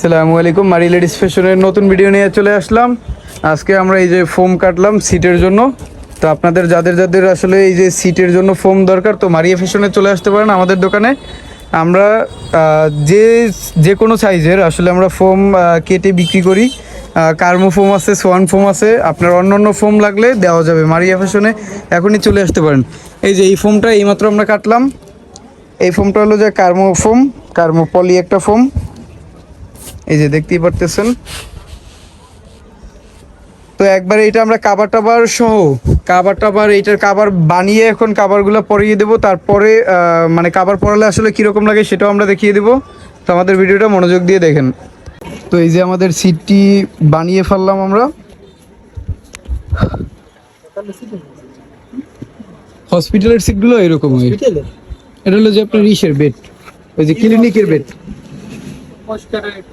আসসালামু আলাইকুম, মারি লেডিস ফ্যাশনের নতুন ভিডিও নিয়ে চলে আসলাম। আজকে আমরা এই যে ফোম কাটলাম সিটের জন্য। তো আপনাদের, যাদের যাদের আসলে এই যে সিটের জন্য ফোম দরকার, তো মারিয়া ফ্যাশনে চলে আসতে পারেন আমাদের দোকানে। আমরা যে যে কোনো সাইজের আসলে আমরা ফোম কেটে বিক্রি করি। কার্মো ফোম আছে, সোয়ান ফোম আছে, আপনার অন্য অন্য ফোম লাগলে দেওয়া যাবে মারিয়া ফ্যাশনে। এখনই চলে আসতে পারেন। এই যে এই ফোমটা এইমাত্র আমরা কাটলাম। এই ফোমটা হলো যে কার্মো ফোম, কার্মো পলি একটা ফোম। এই যে দেখতেই পারতেছেন। তো একবার এটা আমরা কাবার টাবার সহ কাবার টাবার এইটার কাবার বানিয়ে এখন কাবারগুলো পরিয়ে দেবো। তারপরে মানে কাবার পরালে আসলে কীরকম লাগে সেটাও আমরা দেখিয়ে দেবো। তো আমাদের ভিডিওটা মনোযোগ দিয়ে দেখেন। তো এই যে আমাদের সিটটি বানিয়ে ফেললাম আমরা। হসপিটালের সিটগুলো এরকম হয় এটা হলো যে আপনার ইসের বেড ওই যে ক্লিনিকের বেড Hoşçakalın.